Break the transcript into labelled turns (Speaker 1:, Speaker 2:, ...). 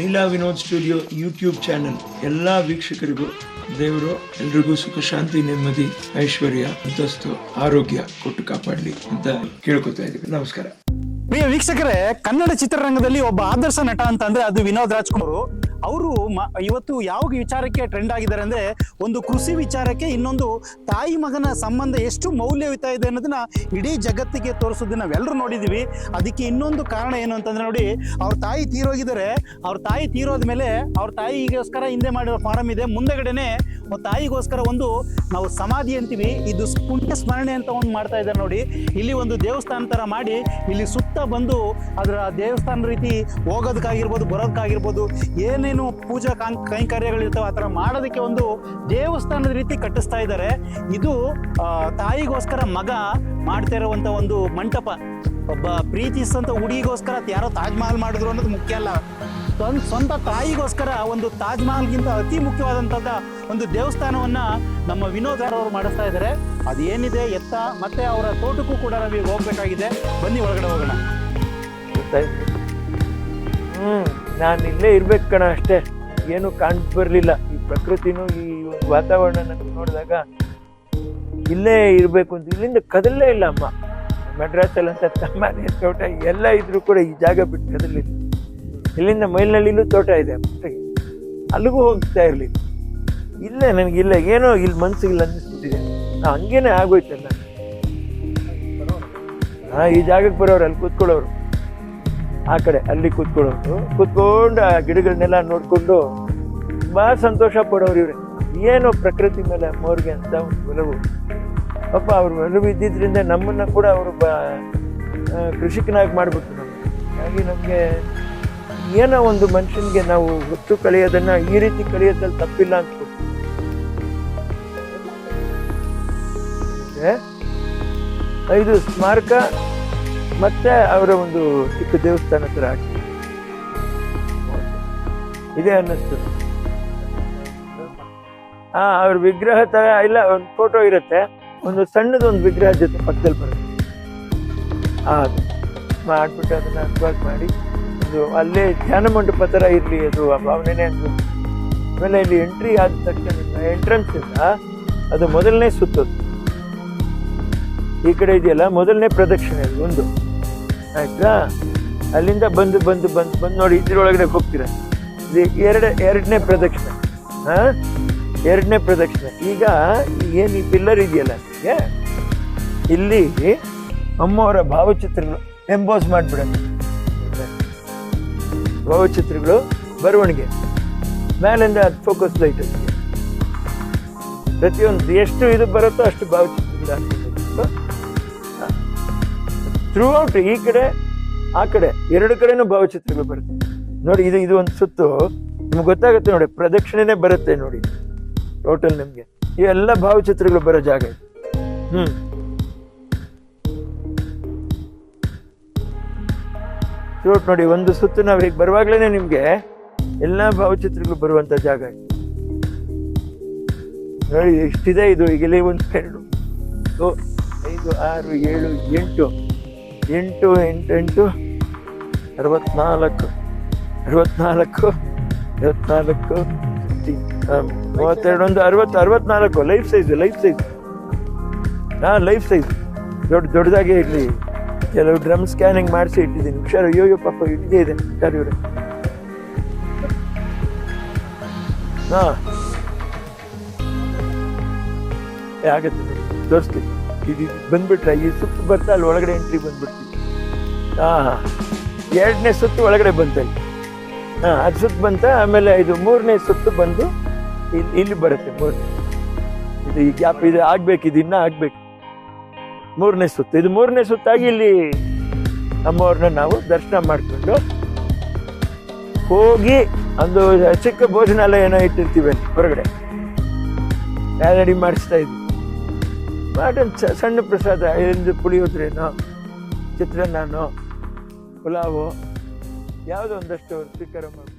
Speaker 1: Leela Vinod studio YouTube channel. ಎಲ್ಲಾ ವೀಕ್ಷಕರಿಗೂ, ದೇವರು, ಎಲ್ರಿಗೂ ಸುಖ, ಶಾಂತಿ, ನೆಮ್ಮದಿ, ಐಶ್ವರ್ಯ ಅಂತಸ್ತು ಆರೋಗ್ಯ ಕೊಟ್ಟು ಕಾಪಾಡಲಿ ಅಂತ ಕೇಳ್ಕೊತಾ ಇದ್ದೀವಿ. ನಮಸ್ಕಾರ.
Speaker 2: ಪ್ರಿಯ ವೀಕ್ಷಕರೇ, ಕನ್ನಡ ಚಿತ್ರರಂಗದಲ್ಲಿ ಒಬ್ಬ ಆದರ್ಶ ನಟ ಅಂತ ಅಂದ್ರೆ ಅದು ವಿನೋದ್ ರಾಜ್ಕುಮಾರ್ ಅವರು ಇವತ್ತು ಯಾವ ವಿಚಾರಕ್ಕೆ ಟ್ರೆಂಡ್ ಆಗಿದ್ದಾರೆ ಅಂದರೆ ಒಂದು ಕೃಷಿ ವಿಚಾರಕ್ಕೆ ಇನ್ನೊಂದು ತಾಯಿ ಮಗನ ಸಂಬಂಧ ಎಷ್ಟು ಮೌಲ್ಯಯುತ ಇದೆ ಅನ್ನೋದನ್ನ ಇಡೀ ಜಗತ್ತಿಗೆ ತೋರಿಸೋದನ್ನ ನಾವೆಲ್ಲರೂ ನೋಡಿದ್ದೀವಿ ಅದಕ್ಕೆ ಇನ್ನೊಂದು ಕಾರಣ ಏನು ಅಂತಂದ್ರೆ ನೋಡಿ, ಅವ್ರ ತಾಯಿ ತೀರೋಗಿದ್ದಾರೆ. ಅವ್ರ ತಾಯಿ ತೀರೋದ ಮೇಲೆ ಅವ್ರ ತಾಯಿಗೋಸ್ಕರ ಹಿಂದೆ ಮಾಡಿರೋ ಫಾರಂ ಇದೆ. ಮುಂದೆಗಡೆನೆ ತಾಯಿಗೋಸ್ಕರ ಒಂದು ನಾವು ಸಮಾಧಿ ಅಂತೀವಿ. ಇದು ಪುಣ್ಯ ಸ್ಮರಣೆ ಅಂತ ಒಂದು ಮಾಡ್ತಾ ಇದ್ದಾರೆ ನೋಡಿ. ಇಲ್ಲಿ ಒಂದು ದೇವಸ್ಥಾನ ಥರ ಮಾಡಿ ಇಲ್ಲಿ ಸುತ್ತ ಬಂದು ಅದರ ದೇವಸ್ಥಾನ ರೀತಿ ಹೋಗೋದಕ್ಕಾಗಿರ್ಬೋದು, ಬರೋದಕ್ಕಾಗಿರ್ಬೋದು ಏನೇನು ಪೂಜಾ ಕಾಂ ಕೈಂಕರ್ಯಗಳಿರ್ತಾವೆ ಆ ಥರ ಮಾಡೋದಕ್ಕೆ ಒಂದು ದೇವಸ್ಥಾನದ ರೀತಿ ಕಟ್ಟಿಸ್ತಾ ಇದ್ದಾರೆ. ಇದು ತಾಯಿಗೋಸ್ಕರ ಮಗ ಮಾಡ್ತಾ ಇರುವಂಥ ಒಂದು ಮಂಟಪ. ಒಬ್ಬ ಪ್ರೀತಿಸಂತ ಹುಡುಗಿಗೋಸ್ಕರ ಯಾರೋ ತಾಜ್ ಮಹಲ್ ಮಾಡಿದ್ರು ಅನ್ನೋದು ಮುಖ್ಯ ಅಲ್ಲ. ಸ್ವಂತ ಸ್ವಂತ ತಾಯಿಗೋಸ್ಕರ ಒಂದು ತಾಜ್ ಮಹಲ್ಗಿಂತ ಅತಿ ಮುಖ್ಯವಾದಂಥದ್ದ ಒಂದು ದೇವಸ್ಥಾನವನ್ನ ನಮ್ಮ ವಿನೋದ್ ಅವರು ಮಾಡಿಸ್ತಾ ಇದ್ದಾರೆ. ಅದೇನಿದೆ, ಎತ್ತ, ಮತ್ತೆ ಅವರ ತೋಟಕ್ಕೂ ಕೂಡ ನಮಗೆ ಹೋಗ್ಬೇಕಾಗಿದೆ. ಬನ್ನಿ, ಒಳಗಡೆ ಹೋಗೋಣ.
Speaker 1: ನಾನು ಇಲ್ಲೇ ಇರ್ಬೇಕು ಕಣ ಅಷ್ಟೇ. ಏನು ಕಾಣ್ ಬರ್ಲಿಲ್ಲ. ಈ ಪ್ರಕೃತಿನೂ ಈ ಒಂದು ವಾತಾವರಣ ನನಗೆ ನೋಡಿದಾಗ ಇಲ್ಲೇ ಇರಬೇಕು ಅಂತ. ಇಲ್ಲಿಂದ ಕದಲೇ ಇಲ್ಲ ಅಮ್ಮ. ಮೆಡ್ರಾಸಲ್ಲಿ ಅಂತ ತಮ್ಮನೆ ತೋಟ ಎಲ್ಲ ಇದ್ರೂ ಕೂಡ ಈ ಜಾಗ ಬಿಟ್ಟು ಕದಲಿಲ್ಲ. ಇಲ್ಲಿಂದ ಮೈಲ್ನಳ್ಳಿಲೂ ತೋಟ ಇದೆ. ಅಲ್ಲಿಗೂ ಹೋಗ್ತಾ ಇರ್ಲಿಲ್ಲ. ಇಲ್ಲೇ ಇಲ್ಲ ಏನೋ ಇಲ್ಲಿ ಮನಸ್ಸಿಗಿಲ್ಲ ಅನ್ನಿಸ್ಬಿಟ್ಟಿದೆ ಹಂಗೇನೆ ಆಗೋಯ್ತಲ್ಲ ಹಾಂ ಈ ಜಾಗಕ್ಕೆ ಬರೋರು, ಅಲ್ಲಿ ಕೂತ್ಕೊಳ್ಳೋರು. ಆ ಕಡೆ ಅಲ್ಲಿ ಕೂತ್ಕೊಳ್ಳೋದು ಕೂತ್ಕೊಂಡು ಆ ಗಿಡಗಳನ್ನೆಲ್ಲ ನೋಡಿಕೊಂಡು ತುಂಬ ಸಂತೋಷ ಪಡೋರು ಇವ್ರೆ. ಏನೋ ಪ್ರಕೃತಿ ಮೇಲೆ ಅಮ್ಮವ್ರಿಗೆ ಅಂತ ಒಂದು ಒಲವು. ಪಾಪ ಅವ್ರ ಒಲವು ಇದ್ದಿದ್ದರಿಂದ ನಮ್ಮನ್ನ ಕೂಡ ಅವರು ಬ ಕೃಷಿಕನಾಗಿ ಮಾಡಿಬಿಟ್ರು ನಮ್ಗೆ ಹಾಗಾಗಿ ನಮಗೆ ಏನೋ ಒಂದು ಮನುಷ್ಯನಿಗೆ ನಾವು ಹೊತ್ತು ಕಳೆಯೋದನ್ನ ಈ ರೀತಿ ಕಳೆಯೋದ್ರಲ್ಲಿ ತಪ್ಪಿಲ್ಲ ಅಂತ ಐದು ಸ್ಮಾರಕ ಮತ್ತೆ ಅವರ ಒಂದು ಚಿಕ್ಕ ದೇವಸ್ಥಾನ ಹತ್ರ ಹಾಕಿ. ಇದೆ ಅನ್ನಿಸ್ತು. ಹಾ, ಅವ್ರ ವಿಗ್ರಹ ತರ, ಇಲ್ಲ, ಒಂದು ಫೋಟೋ ಇರುತ್ತೆ. ಒಂದು ಸಣ್ಣದೊಂದು ಒಂದು ವಿಗ್ರಹ ಜೊತೆ ಪಕ್ಕದಲ್ಲಿ ಬರುತ್ತೆ. ಅದು ಮಾಡ್ಬಿಟ್ಟು ಅದನ್ನ ಅನ್ವಾಗ್ ಮಾಡಿ. ಒಂದು ಅಲ್ಲೇ ಧ್ಯಾನ ಮಂಟಪ ಥರ ಇರ್ಲಿ, ಅದು ಆ ಭಾವನೆನೇ ಅಂತ ಆಮೇಲೆ ಇಲ್ಲಿ ಎಂಟ್ರಿ ಆದ ತಕ್ಷಣ ಎಂಟ್ರೆನ್ಸ್ ಇಂದ ಅದು ಮೊದಲನೇ ಸುತ್ತೋದು ಈ ಕಡೆ ಇದೆಯಲ್ಲ, ಮೊದಲನೇ ಪ್ರದಕ್ಷಿಣೆ, ಅದು ಒಂದು. ಆಯ್ತಾ? ಅಲ್ಲಿಂದ ಬಂದು ಬಂದು ಬಂದು ಬಂದು ನೋಡಿ, ಇದ್ರೊಳಗಡೆ ಹೋಗ್ತೀರ? ಎರಡು ಎರಡ, ಎರಡನೇ ಪ್ರದಕ್ಷಿಣೆ. ಹಾ? ಎರಡನೇ ಪ್ರದಕ್ಷಿಣೆ. ಈಗ ಏನು ಈ ಪಿಲ್ಲರ್ ಇದೆಯಲ್ಲ ನಿಮಗೆ? ಇಲ್ಲಿ ಅಮ್ಮವರ ಭಾವಚಿತ್ರಗಳು ಎಂಬೋಸ್ ಮಾಡ್ಬಿಡೋಣ. ಭಾವಚಿತ್ರಗಳು ಬರವಣಿಗೆ. ಮೇಲಿಂದ ಅದು ಫೋಕಸ್ ಲೈಟ್ ಪ್ರತಿಯೊಂದು ಎಷ್ಟು ಇದು ಬರುತ್ತೋ ಅಷ್ಟು ಭಾವಚಿತ್ರಗಳು ಥ್ರೂ ಔಟ್ ಈ ಕಡೆ, ಆ ಕಡೆ, ಎರಡು ಕಡೆನೂ ಭಾವಚಿತ್ರಗಳು ಬರುತ್ತೆ. ನೋಡಿ, ಇದು ಇದು ಒಂದು ಸುತ್ತು. ನಿಮ್ಗೆ ಗೊತ್ತಾಗುತ್ತೆ ನೋಡಿ, ಪ್ರದಕ್ಷಿಣೆನೇ ಬರುತ್ತೆ ನೋಡಿ. ಟೋಟಲ್ ನಿಮ್ಗೆ. ಎಲ್ಲ ಭಾವಚಿತ್ರಗಳು ಬರೋ ಜಾಗ ಇದು. ಹ್ಮ್. ಥ್ರೂ ಔಟ್ ನೋಡಿ, ಒಂದು ಸುತ್ತು ನಾವು ಹೀಗೆ ಬರುವಾಗ್ಲೇನೆ ನಿಮ್ಗೆ ಎಲ್ಲ ಭಾವಚಿತ್ರಗಳು ಬರುವಂತ ಜಾಗ ಇದು. ನೋಡಿ ಎಷ್ಟಿದೆ ಇದು. ಈಗ ಇಲ್ಲಿ ಒಂದು ಎರಡು. ಐದು, ಆರು, ಏಳು, ಎಂಟು. ಎಂಟು ಎಂಟು ಎಂಟು, ಅರವತ್ನಾಲ್ಕು ಅರವತ್ನಾಲ್ಕು ಅರವತ್ನಾಲ್ಕು ಮೂವತ್ತೆರಡು ಒಂದು ಅರವತ್ತು, ಅರವತ್ನಾಲ್ಕು ಲೈಫ್ ಸೈಜ್ ಲೈಫ್ ಸೈಜ್ ಹಾ ಲೈಫ್ ಸೈಜ್ ದೊಡ್ಡ, ದೊಡ್ಡದಾಗೆ ಇರಲಿ. ಕೆಲವು ಡ್ರಮ್ ಸ್ಕ್ಯಾನಿಂಗ್ ಮಾಡಿಸಿ ಇಟ್ಟಿದ್ದೀನಿ. ಹುಷಾರು, ಅಯ್ಯೋ ಪಾಪ ಇಟ್ಟಿದ್ದೇ ಇದೆ. ಹುಷಾರು ಇವ್ರೆ. ಹಾಂ. ಆಗತ್ತೆ. ತೋರಿಸ್ತೀನಿ. ಇದು ಬಂದ್ಬಿಟ್ರೆ ಈ ಸುತ್ತು ಬರ್ತಾ ಅಲ್ಲಿ ಒಳಗಡೆ ಎಂಟ್ರಿ ಬಂದ್ಬಿಡ್ತೀವಿ. ಹಾಂ ಎರಡನೇ ಸುತ್ತು ಒಳಗಡೆ ಬಂತಲ್ಲಿ. ಹಾಂ ಅದು ಸುತ್ತು ಬಂತ, ಆಮೇಲೆ ಇದು ಮೂರನೇ ಸುತ್ತು ಬಂದು ಇಲ್ಲಿ ಇಲ್ಲಿ ಬರುತ್ತೆ ಮೂರನೇ ಇದು ಈ ಗ್ಯಾಪ್, ಇದು ಆಗ್ಬೇಕು, ಇದು ಇನ್ನೂ ಆಗ್ಬೇಕು. ಮೂರನೇ ಸುತ್ತು, ಇದು ಮೂರನೇ ಸುತ್ತಾಗಿ ಇಲ್ಲಿ ನಮ್ಮವ್ರನ್ನ ನಾವು ದರ್ಶನ ಮಾಡ್ಕೊಂಡು ಹೋಗಿ ಒಂದು ಚಿಕ್ಕ ಭೋಜನಾಲಯ ಏನೋ ಇಟ್ಟಿರ್ತೀವಿ ಹೊರಗಡೆ. ರೆಡಿ ಮಾಡಿಸ್ತಾ ಇದ್ವಿ. ಮಾಡೊಂದು ಸಣ್ಣ ಪ್ರಸಾದ ಐದು ಪುಳಿಯೋದ್ರೇನೋ ಚಿತ್ರಾನ್ನನೋ ಪುಲಾವು ಯಾವುದೋ ಒಂದಷ್ಟು ಸ್ವೀಕಾರ ಮಾಡಿ